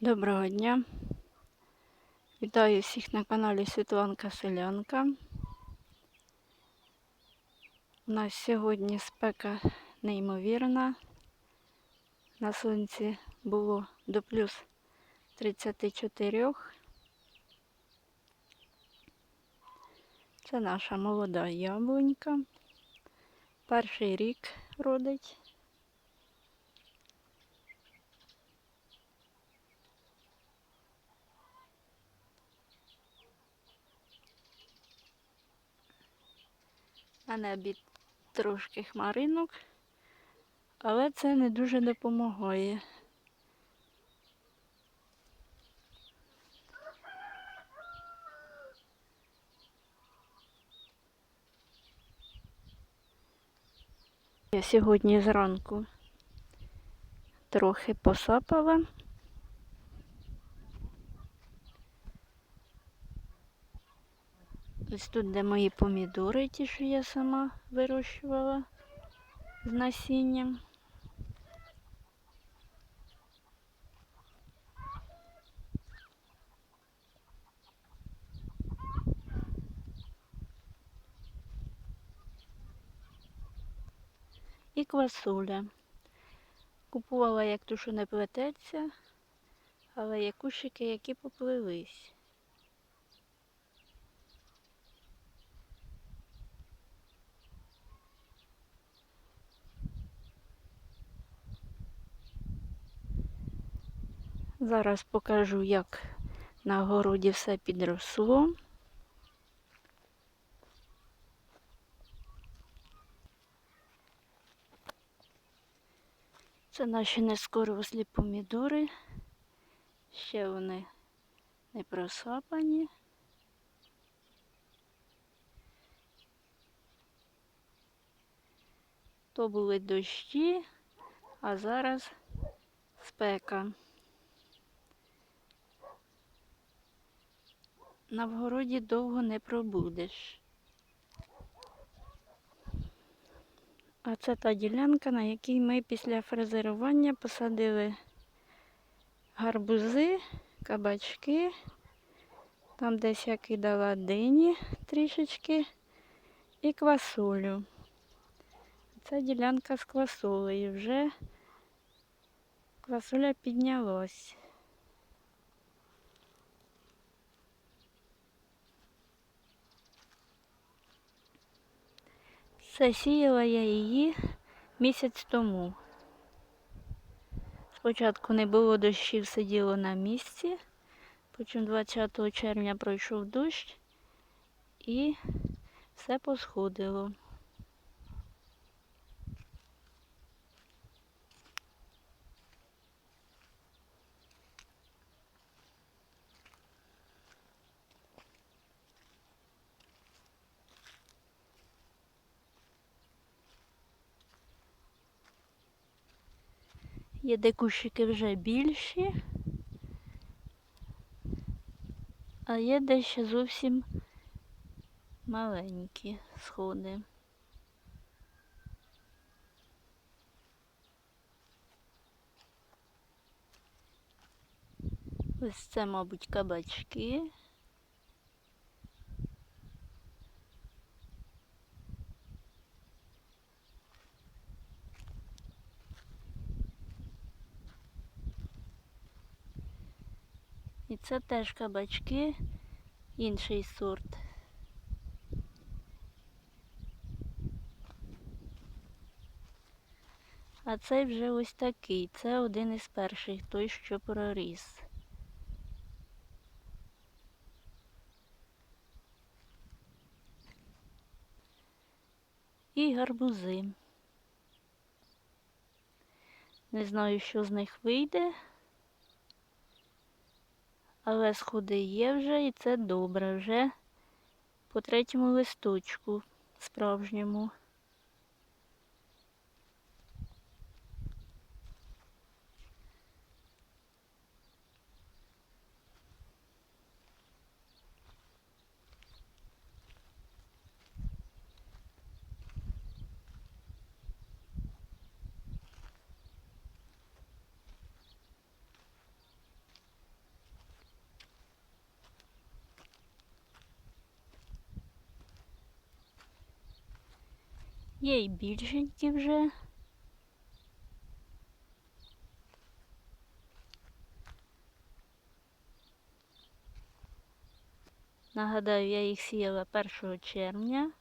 Доброго дня. Вітаю всіх на каналі Світланка Селянка. У нас сьогодні спека неймовірна. На сонці було до плюс 34. Це наша молода яблунька. Перший рік родить. На небі трошки хмаринок, але це не дуже допомагає. Я сьогодні зранку трохи посапала. Ось тут, де мої помідори, ті, що я сама вирощувала з насінням. І квасоля. Купувала як ту, що не плететься, але є кущики, які поплились. Зараз покажу, як на городі все підросло. Це наші нескорослі помідори. Ще вони не просапані. То були дощі, а зараз спека. На вгороді довго не пробудеш. А це та ділянка, на якій ми після фрезерування посадили гарбузи, кабачки. Там десь я кидала дині трішечки і квасолю. Це ділянка з квасолею. Вже квасоля піднялась. Засіяла я її місяць тому. Спочатку не було дощів, сиділо на місці, потім 20 червня пройшов дощ і все посходило. Є де кущики вже більші, а є де ще зовсім маленькі сходи. Ось це, мабуть, кабачки. І це теж кабачки, інший сорт. А цей вже ось такий. Це один із перших, той, що проріс. І гарбузи. Не знаю, що з них вийде. Але сходи є вже і це добре вже по третьому листочку справжньому. Є і більшенькі вже. Нагадаю, я їх сіяла 1 червня.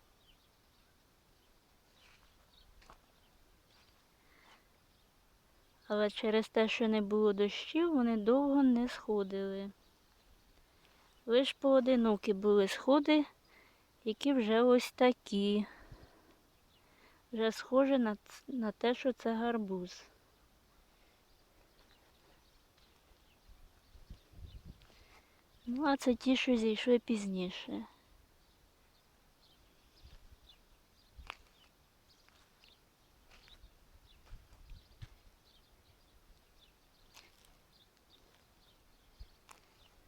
Але через те, що не було дощів, вони довго не сходили. Лиш поодинокі були сходи, які вже ось такі. Вже схоже на, на те, що це гарбуз. Ну, а це ті, що зійшли пізніше.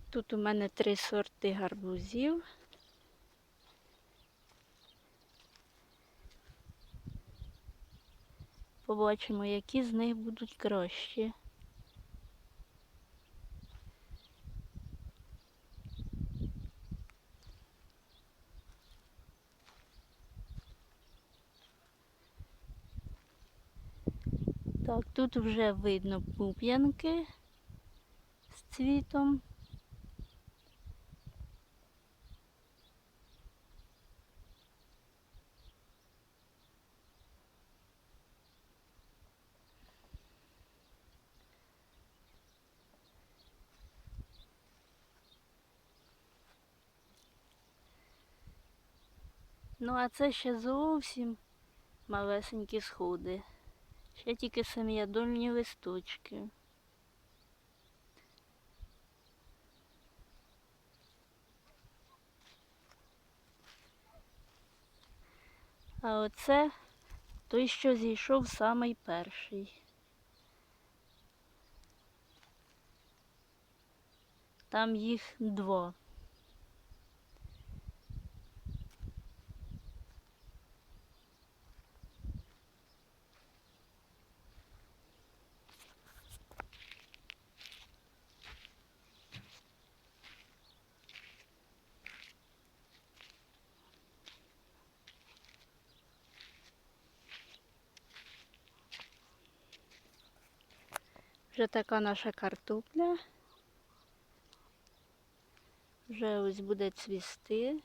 Тут у мене три сорти гарбузів. Побачимо, які з них будуть кращі. Так, тут вже видно пуп'янки з цвітом. Ну, а це ще зовсім малесенькі сходи. Ще тільки самі ядольні листочки. А оце той, що зійшов самий перший. Там їх два. Вже така наша картопля. Вже ось буде цвісти.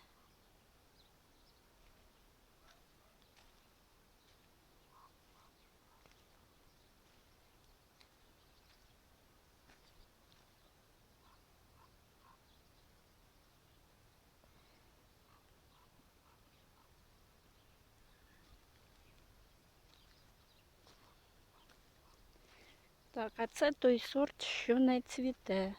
Так, а це той сорт, що не цвіте.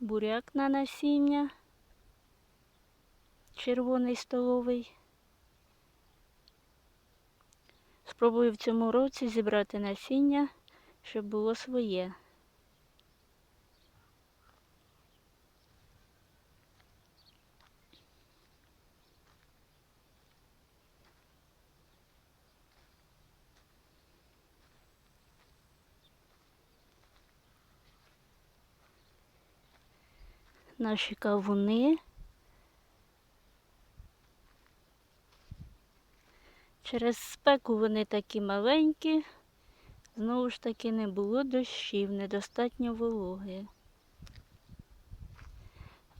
Буряк на насіння. Червоний столовий. Спробую в цьому році зібрати насіння, щоб було своє. Наші кавуни. Через спеку вони такі маленькі. Знову ж таки не було дощів, недостатньо вологи.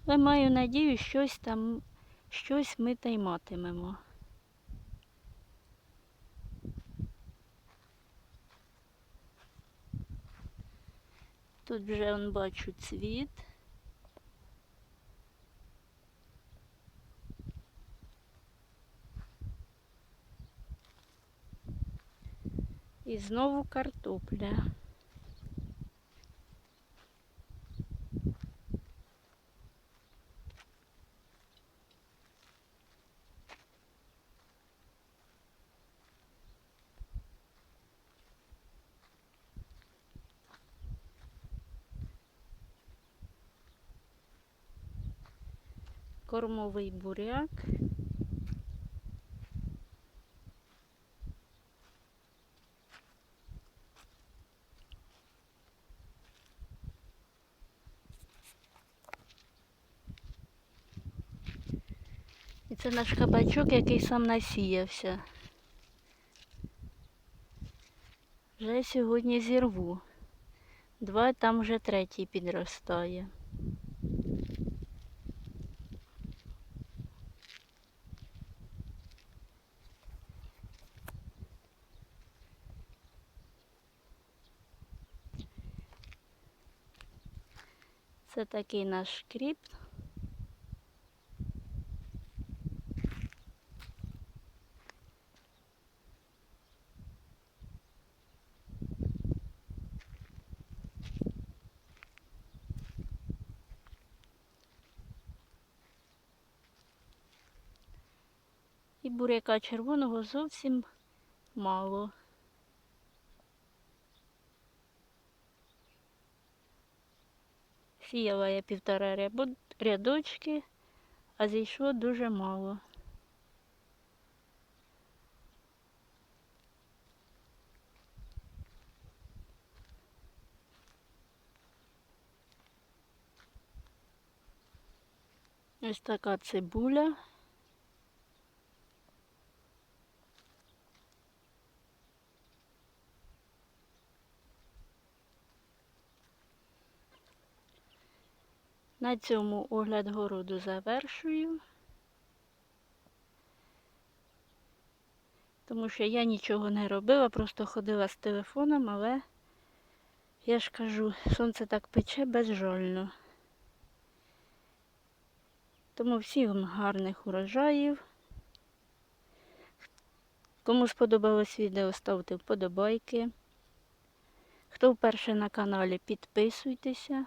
Але маю надію, щось там, щось ми та й матимемо. Тут вже он бачу цвіт. Знову картопля. Кормовий буряк. Це наш кабачок, який сам насіявся. Вже сьогодні зірву. Два, там вже третій підростає. Це такий наш кріп. І буряка червоного зовсім мало. Сіяла я півтора рядочки, а зійшло дуже мало. Ось така цибуля. На цьому огляд городу завершую. Тому що я нічого не робила, просто ходила з телефоном, але я ж кажу, сонце так пече безжально. Тому всім гарних урожаїв. Кому сподобалось відео, ставте вподобайки. Хто вперше на каналі, підписуйтеся.